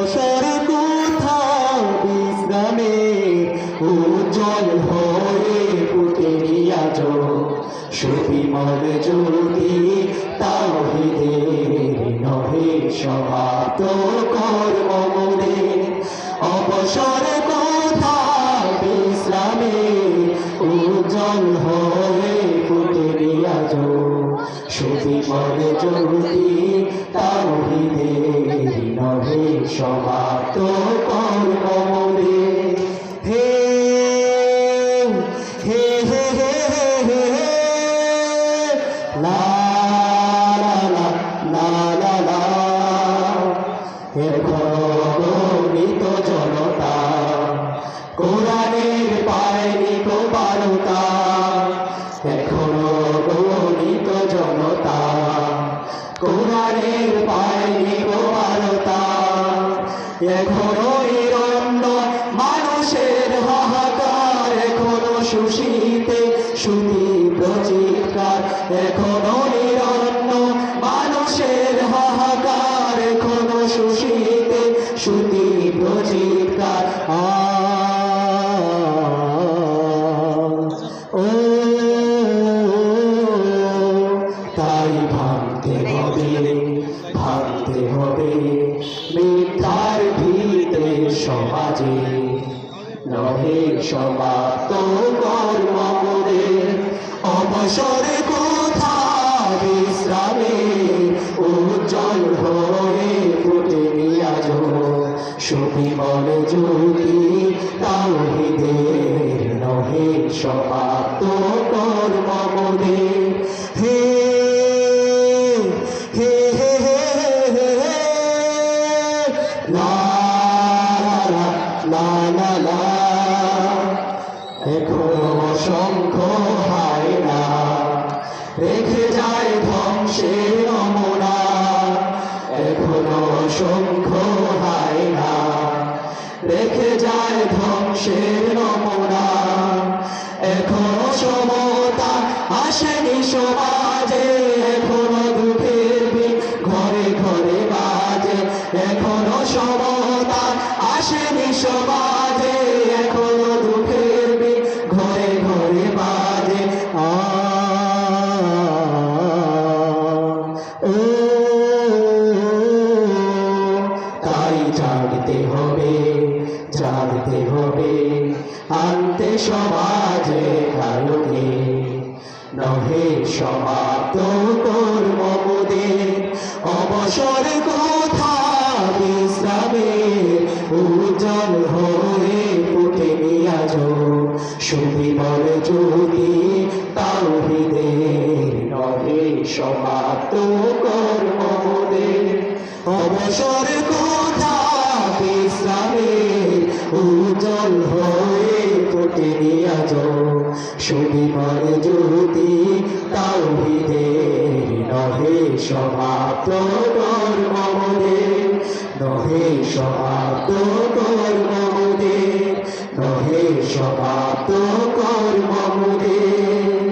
অবসর কোথাও বিশ্রামে উজ্জ্বল হয়ে ফুটে আজ সুবিমল জ্যোতি তাহিদের নহে সমাপ্ত কর্ম মোরে অবসর কোথাও বিশ্রামে উজ্জ্বল হয়ে ফুটে আজ সুবিমল জ্যোতি সমাপ্ত কর্ম মোরে হে হে হে হে হে হে লা লা লা লা লা লা। গণিত জনতা, কোরআনের পায়নি তো বারতা এখনও গণিত জনতা কোরআনের এখনও নিরন্ন মানুষের হাহাকার এখনও সুশীতে সুতি প্রচিৎকার এখনও নিরন্ন। মানুষের হাহাকার এখনও সুশীতে সুতি প্রচিৎকার ও, তাই ভাবতে হবে ভাবতে হবে মিথ্যার ভিতে সমাজে, নহে সমাপ্ত কর্ম করে অবসরে কোথা বিশ্রামে? উজ্জ্বল হয়ে ফুটে আজ সুবিমল জ্যোতি তাহিদের নহে সমাপ্ত কর্ম করে হে হে লা এখনও অসংখ্য হয় না যায় ধ্বংসের নমুনা। এখনও অসংখ্য হয় না যায় ধ্বংসের নমুনা। এখনও সমতা আসেনি সমাজে। সমতা আসেনি সমাজে এখনও দুঃখের ঘরে ঘরে বাজে তাই জাগতে হবে জাগতে হবে, আনতে সমাজে কারণে। নহে সমাপ্ত কর্ম মোদের, অবসর বিশ্রামে উজ্জ্বল হয়ে ফুটে আজ। সুবিমল জ্যোতি তাহিদের নহে সমাপ্ত কর্ম অবসর কোথা বিশ্রামে উজ্জ্বল হয়ে ফুটে আজ। সুবিমল জ্যোতি তাহিদের নহে সমাপ্ত কর্ম নহে সমাপ্ত কর্ম মোদের নহে সমাপ্ত কর্ম মোদের